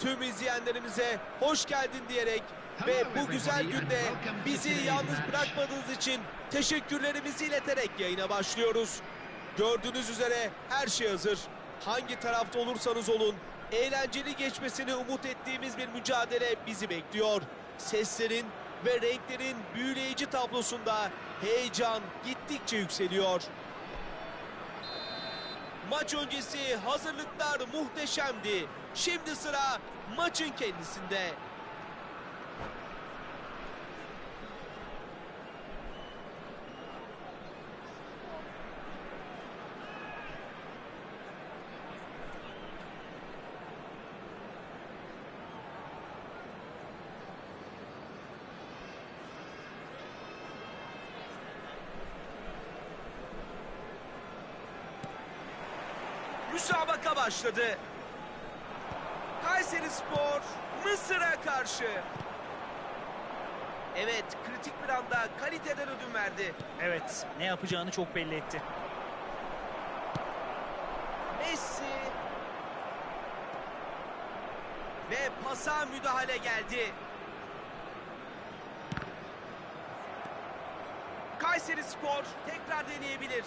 Tüm izleyenlerimize hoş geldin diyerek ve bu güzel günde bizi yalnız bırakmadığınız için teşekkürlerimizi ileterek yayına başlıyoruz. Gördüğünüz üzere her şey hazır. Hangi tarafta olursanız olun eğlenceli geçmesini umut ettiğimiz bir mücadele bizi bekliyor. Seslerin ve renklerin büyüleyici tablosunda heyecan gittikçe yükseliyor. Maç öncesi hazırlıklar muhteşemdi. Şimdi sıra maçın kendisinde. Müsabaka başladı. Kayseri Spor Mısır'a karşı. Evet, kritik bir anda kaliteden ödün verdi. Evet, ne yapacağını çok belli etti. Messi ve pasa müdahale geldi. Kayseri Spor tekrar deneyebilir.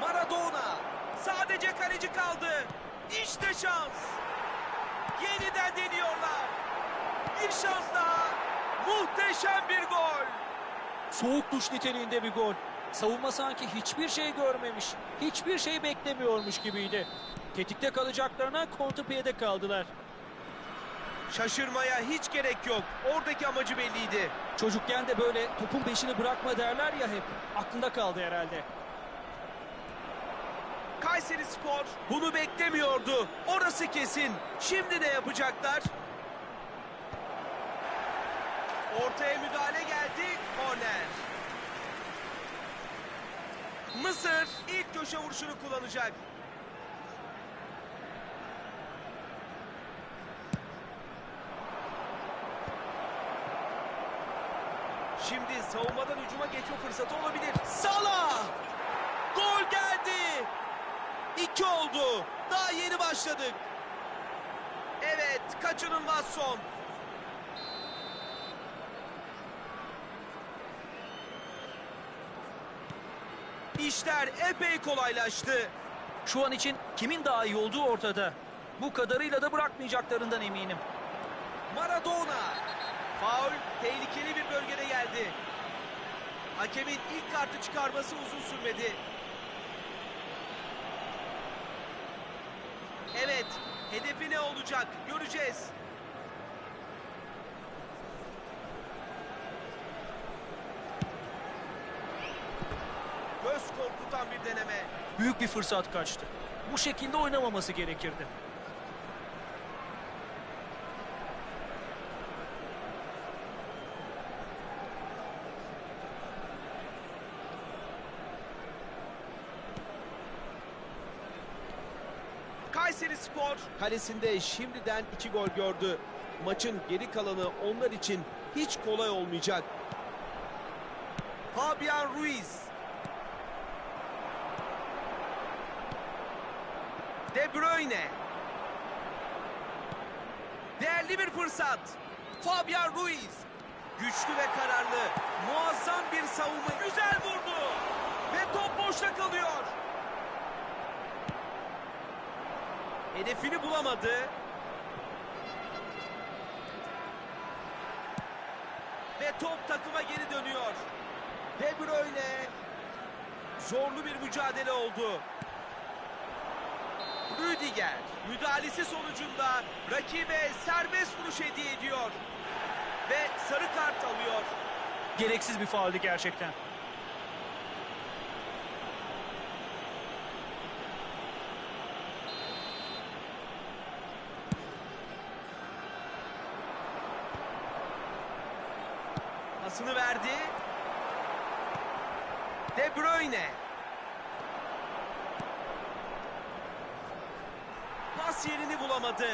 Maradona sadece kaleci kaldı. İşte şans. Yeniden deniyorlar. Bir şans daha. Muhteşem bir gol. Soğuk duş niteliğinde bir gol. Savunma sanki hiçbir şey görmemiş, hiçbir şey beklemiyormuş gibiydi. Tetikte kalacaklarına kontrpiyede kaldılar. Şaşırmaya hiç gerek yok. Oradaki amacı belliydi. Çocukken de böyle topun peşini bırakma derler ya hep. Aklında kaldı herhalde. Kayseri Spor bunu beklemiyordu. Orası kesin. Şimdi ne yapacaklar? Ortaya müdahale geldi. Korner. Mısır ilk köşe vuruşunu kullanacak. Şimdi savunmadan hücuma geçme fırsatı olabilir. Salah! Gol geldi! İki oldu. Daha yeni başladık. Evet, kaçınılmaz son. İşler epey kolaylaştı. Şu an için kimin daha iyi olduğu ortada. Bu kadarıyla da bırakmayacaklarından eminim. Maradona. Faul tehlikeli bir bölgede geldi. Hakemin ilk kartı çıkarması uzun sürmedi. Evet, hedefi ne olacak göreceğiz. Göz korkutan bir deneme. Büyük bir fırsat kaçtı. Bu şekilde oynamaması gerekirdi. Kayseri Spor kalesinde şimdiden iki gol gördü. Maçın geri kalanı onlar için hiç kolay olmayacak. Fabian Ruiz. De Bruyne. Değerli bir fırsat. Fabian Ruiz. Güçlü ve kararlı. Muazzam bir savunma. Güzel vurdu. Ve top boşta kalıyor. Hedefini bulamadı. Ve top takıma geri dönüyor. De Bruyne. Zorlu bir mücadele oldu. Rüdiger müdahalesi sonucunda rakibe serbest vuruş hediye ediyor. Ve sarı kart alıyor. Gereksiz bir fauldü gerçekten. Pasını verdi. De Bruyne. Pas yerini bulamadı.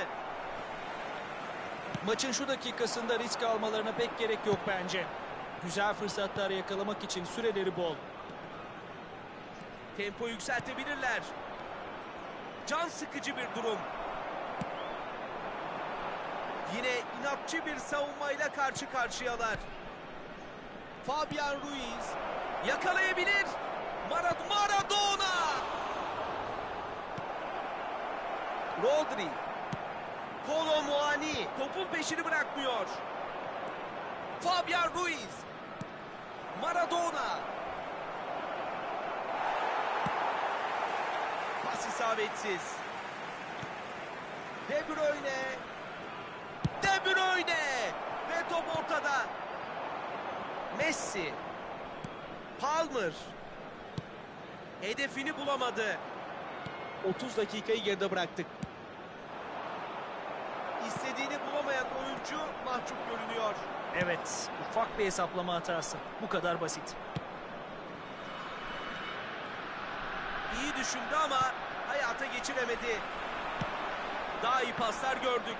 Maçın şu dakikasında risk almalarına pek gerek yok bence. Güzel fırsatlar yakalamak için süreleri bol. Tempo yükseltebilirler. Can sıkıcı bir durum. Yine inatçı bir savunmayla karşı karşıyalar. Fabian Ruiz yakalayabilir. Marad Maradona. Rodri. Kolo Muani topun peşini bırakmıyor. Fabian Ruiz. Maradona. Pas isabetsiz. De Bruyne. De Bruyne. Ve top ortada. Messi. Palmer. Hedefini bulamadı. 30 dakikayı geride bıraktık. İstediğini bulamayan oyuncu mahcup görünüyor. Evet, ufak bir hesaplama hatası. Bu kadar basit. İyi düşündü ama hayata geçiremedi. Daha iyi paslar gördük.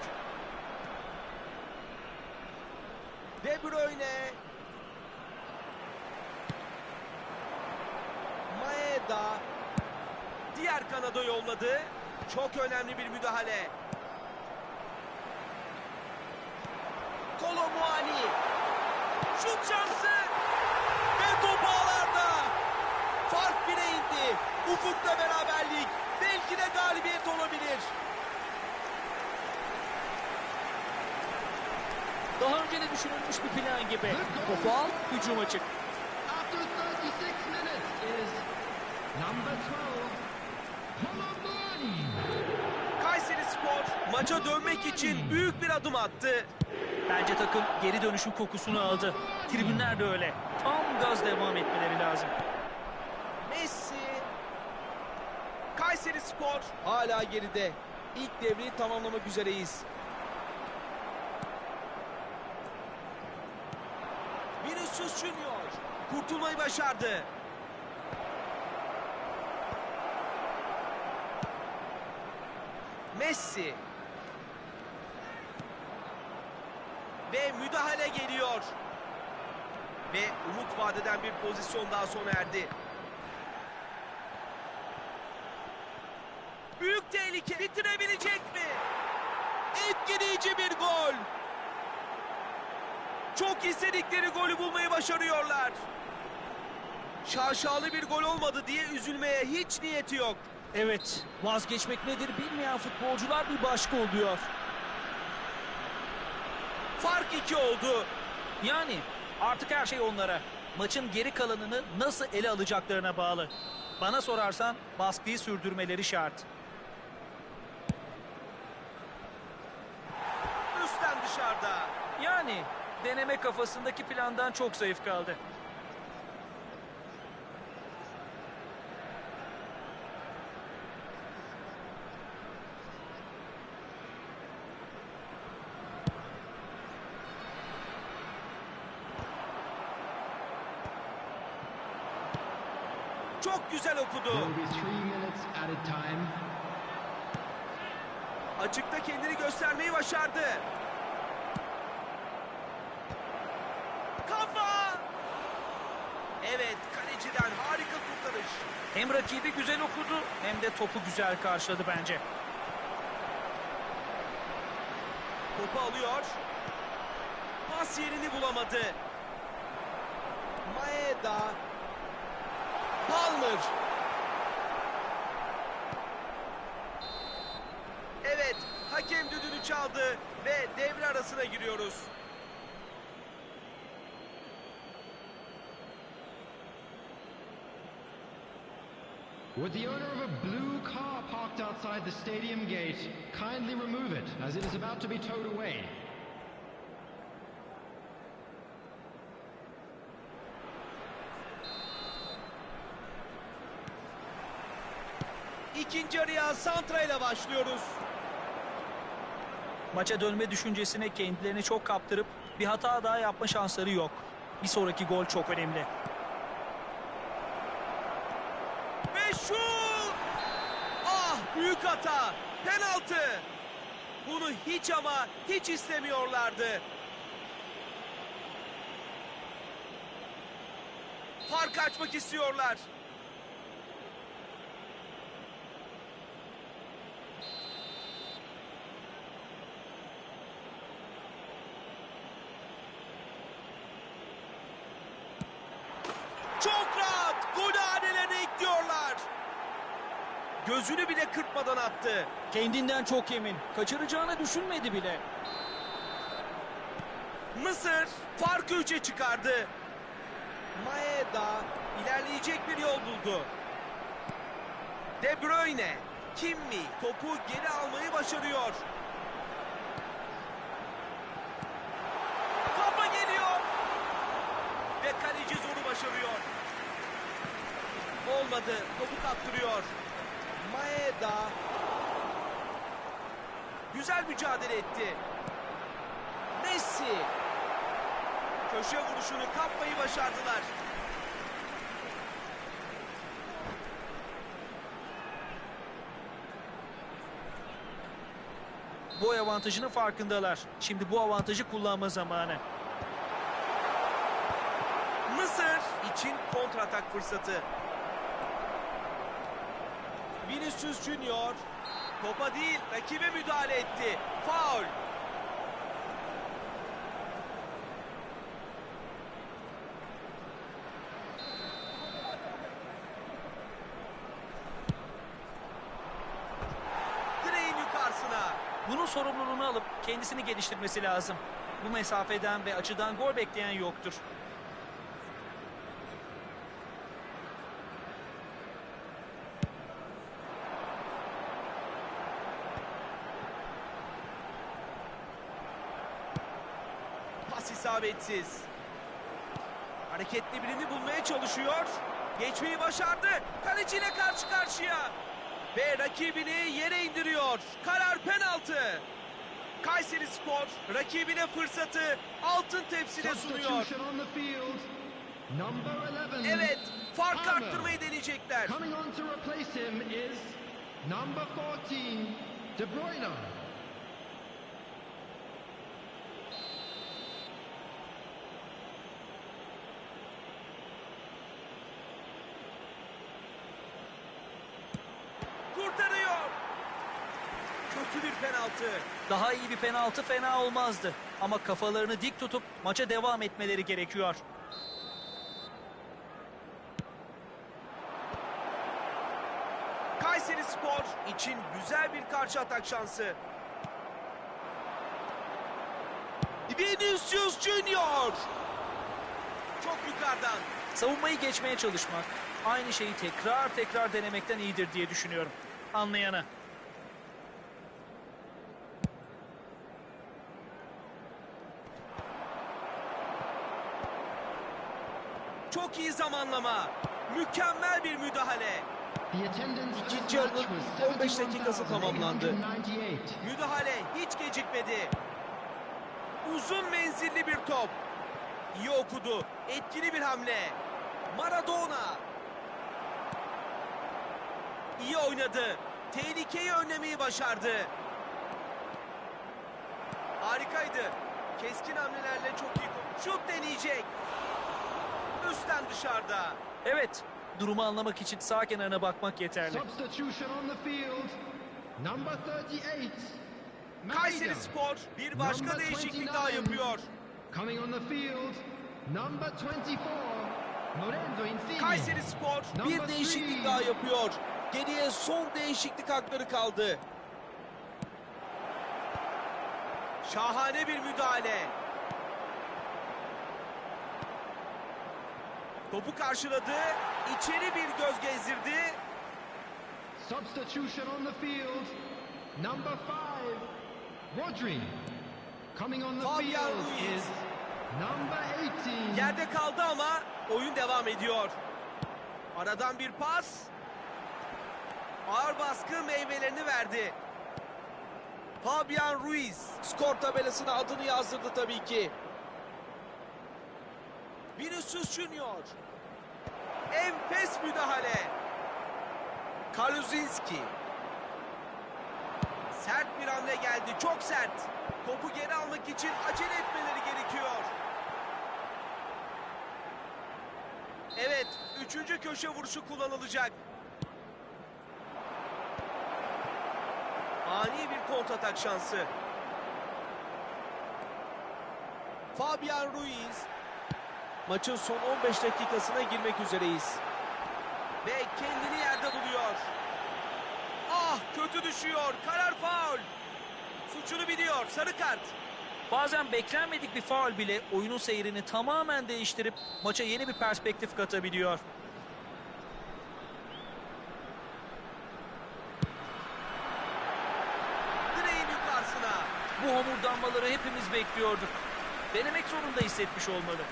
De Bruyne. Maeda. Diğer kanada yolladı. Çok önemli bir müdahale. Kolo Muani. Şut şansı. Ve top ağlarda. Fark bire indi. Ufukta beraberlik. Belki de galibiyet olabilir. Daha önce de düşünülmüş bir plan gibi. Topu al, hücuma çık. Kayseri Spor maça dönmek için büyük bir adım attı. Bence takım geri dönüşün kokusunu aldı. Tribünler de öyle. Tam gaz devam etmeleri lazım. Messi. Kayseri Spor hala geride. İlk devreyi tamamlamak üzereyiz. Vinicius Junior kurtulmayı başardı. Messi. Ve müdahale geliyor. Ve umut vadeden bir pozisyon daha sona erdi. Büyük tehlike bitirebilecek mi? Etkileyici bir gol. Çok istedikleri golü bulmayı başarıyorlar. Şaşalı bir gol olmadı diye üzülmeye hiç niyeti yok. Evet, vazgeçmek nedir bilmeyen futbolcular bir başka oluyor. Fark iki oldu. Yani artık her şey onlara. Maçın geri kalanını nasıl ele alacaklarına bağlı. Bana sorarsan baskıyı sürdürmeleri şart. Üstten dışarıda. Yani deneme kafasındaki plandan çok zayıf kaldı. Çok güzel okudu. Açıkta kendini göstermeyi başardı. Kafa! Evet, kaleciden harika kurtarış. Hem rakibi güzel okudu hem de topu güzel karşıladı bence. Topu alıyor. Pas yerini bulamadı. Maeda. Palmer. Evet, hakem düdüğünü çaldı ve devre arasına giriyoruz. Would the owner of a blue car parked outside the stadium gate kindly remove it as it is about to be towed away? İkinci yarıya Santra ile başlıyoruz. Maça dönme düşüncesine kendilerini çok kaptırıp bir hata daha yapma şansları yok. Bir sonraki gol çok önemli. Ve şut! Ah büyük hata. Penaltı. Bunu hiç ama hiç istemiyorlardı. Fark açmak istiyorlar. Gözünü bile kırpmadan attı. Kendinden çok emin. Kaçıracağını düşünmedi bile. Mısır farkı 3'e çıkardı. Maeda ilerleyecek bir yol buldu. De Bruyne, Kimmi topu geri almayı başarıyor. Kafa geliyor. Ve kaleci zoru başarıyor. Olmadı. Topu kaptırıyor. Maeda güzel mücadele etti. Messi köşe vuruşunu kapmayı başardılar. Boy avantajının farkındalar. Şimdi bu avantajı kullanma zamanı. Mısır için kontratak fırsatı. Vinicius Junior topa değil rakibe müdahale etti. Faul. Direğin yukarısına. Bunun sorumluluğunu alıp kendisini geliştirmesi lazım. Bu mesafeden ve açıdan gol bekleyen yoktur. Pas isabetsiz. Hareketli birini bulmaya çalışıyor. Geçmeyi başardı. Kaleciyle karşı karşıya. Ve rakibini yere indiriyor. Karar penaltı. Kayseri Spor rakibine fırsatı altın tepside sunuyor. Substitution on the field. Number 11. Evet, fark arttırmayı deneyecekler. Coming on to replace him is number 14, De Bruyne. Kurtarıyor. Kötü bir penaltı. Daha iyi bir penaltı fena olmazdı. Ama kafalarını dik tutup maça devam etmeleri gerekiyor. Kayseri Spor için güzel bir karşı atak şansı. Vinicius Junior. Çok yukarıdan. Savunmayı geçmeye çalışmak, aynı şeyi tekrar tekrar denemekten iyidir diye düşünüyorum. Anlayana. Çok iyi zamanlama. Mükemmel bir müdahale. İkinci yarının match was 15 dakikası tamamlandı. 71,898. Müdahale hiç gecikmedi. Uzun menzilli bir top. İyi okudu. Etkili bir hamle. Maradona. İyi oynadı. Tehlikeyi önlemeyi başardı. Harikaydı. Keskin hamlelerle çok iyi. Şut deneyecek. Üstten dışarıda. Evet, durumu anlamak için sağ kenarına bakmak yeterli. Substitution on the field. Number 38. Kayseri. Spor bir başka Number değişiklik 29. daha yapıyor. Coming on the field. Number 24. Lorenzo Insigne. Kayseri Spor bir değişiklik three. daha yapıyor. Geriye son değişiklik hakları kaldı. Şahane bir müdahale. Topu karşıladı. İçeri bir göz gezdirdi. Substitution on the field. Number 5. Rodri. Coming on the Fabian field Ruiz. is number 18. Yerde kaldı ama oyun devam ediyor. Aradan bir pas. Ağır baskı meyvelerini verdi. Fabian Ruiz skor tabelasına adını yazdırdı tabii ki. Vinicius Junior. Enfes müdahale. Kaluzinski. Sert bir hamle geldi. Çok sert. Topu geri almak için acele etmeleri gerekiyor. Evet, üçüncü köşe vuruşu kullanılacak. Ani bir kontratak şansı. Fabian Ruiz. Maçın son 15 dakikasına girmek üzereyiz. Ve kendini yerde buluyor. Ah kötü düşüyor. Karar faul. Suçunu biliyor. Sarı kart. Bazen beklenmedik bir faul bile oyunun seyrini tamamen değiştirip maça yeni bir perspektif katabiliyor. Direğin yukarısına. Bu homurdanmaları hepimiz bekliyorduk. Denemek zorunda hissetmiş olmalı.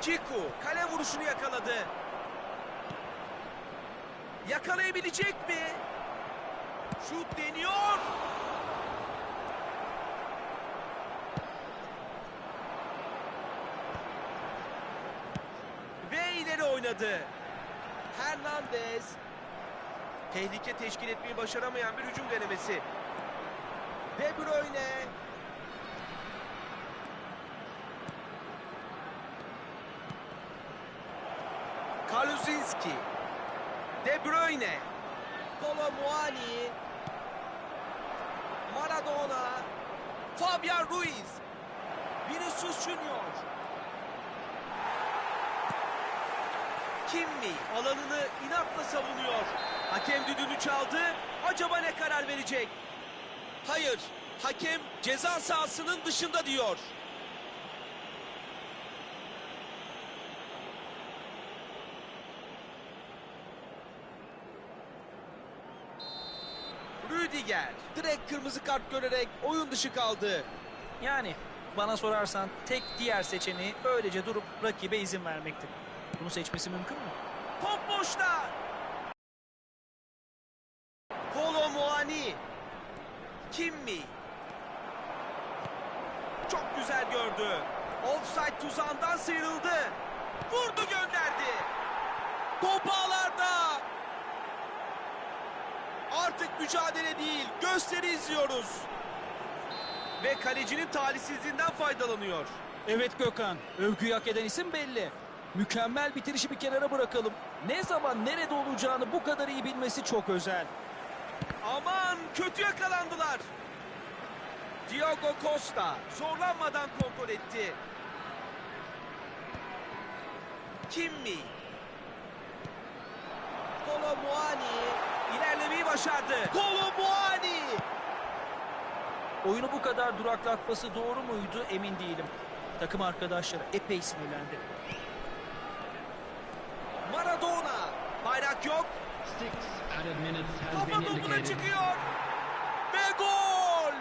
Ciku kale vuruşunu yakaladı. Yakalayabilecek mi? Şut deniyor. Ve ileri oynadı. Hernandez. Tehlike teşkil etmeyi başaramayan bir hücum denemesi. De Bruyne. Kaluzinski. De Bruyne. Kolomuani. Maradona. Fabian Ruiz. Vinicius Junior. Kimmi alanını inatla savunuyor. Hakem düdüğünü çaldı. Acaba ne karar verecek? Hayır. Hakem ceza sahasının dışında diyor. Rüdiger direkt kırmızı kart görerek oyun dışı kaldı. Yani bana sorarsan tek diğer seçeneği öylece durup rakibe izin vermekti. Bunu seçmesi mümkün mü? Top boşta. Kolo Muani. Kimmi. Çok güzel gördü. Offside tuzağından sıyrıldı. Vurdu gönderdi. Top ağlarda. Artık mücadele değil, gösteri izliyoruz. Ve kalecinin talihsizliğinden faydalanıyor. Evet Gökhan, övgüyü hak eden isim belli. Mükemmel bitirişi bir kenara bırakalım. Ne zaman nerede olacağını bu kadar iyi bilmesi çok özel. Aman kötü yakalandılar. Diogo Costa zorlanmadan kontrol etti. Kimmi. Kolo Muani ilerlemeyi başardı. Kolo Muani. Oyunu bu kadar duraklatması doğru muydu emin değilim. Takım arkadaşları epey sinirlendi. Maradona. Bayrak yok. Kafa topuna çıkıyor. Ve gol.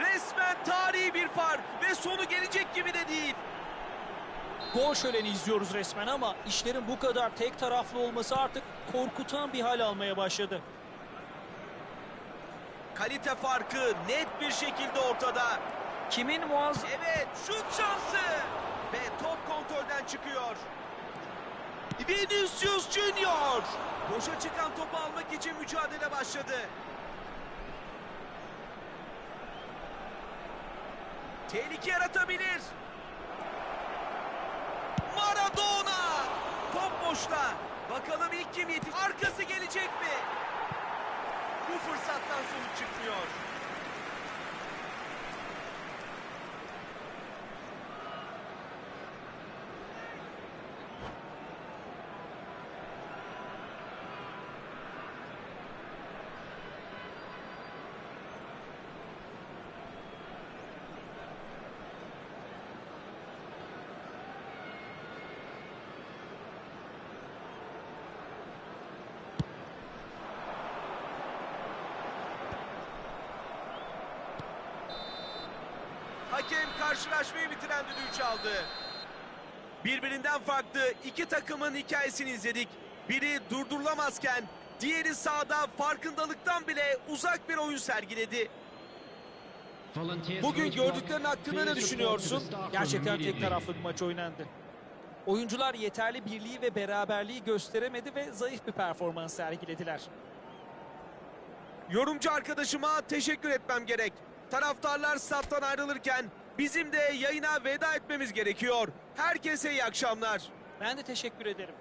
Resmen tarihi bir fark ve sonu gelecek gibi de değil. Gol şöleni izliyoruz resmen ama işlerin bu kadar tek taraflı olması artık korkutan bir hal almaya başladı. Kalite farkı net bir şekilde ortada. Kimin muaz Evet şut şansı. Ve top kontrolden çıkıyor. Vinicius Junior. Boşa çıkan topu almak için mücadele başladı. Tehlike yaratabilir. Maradona. Top boşta. Bakalım ilk kim yetiş. Arkası gelecek mi? Bu fırsattan sonuç çıkmıyor. Hakem karşılaşmayı bitiren düdüğü çaldı. Birbirinden farklı iki takımın hikayesini izledik. Biri durdurulamazken diğeri sahada farkındalıktan bile uzak bir oyun sergiledi. Bugün gördüklerin hakkında ne düşünüyorsun? Gerçekten tek taraflı bir maç oynandı. Oyuncular yeterli birliği ve beraberliği gösteremedi ve zayıf bir performans sergilediler. Yorumcu arkadaşıma teşekkür etmem gerek. Taraftarlar stat'tan ayrılırken bizim de yayına veda etmemiz gerekiyor. Herkese iyi akşamlar. Ben de teşekkür ederim.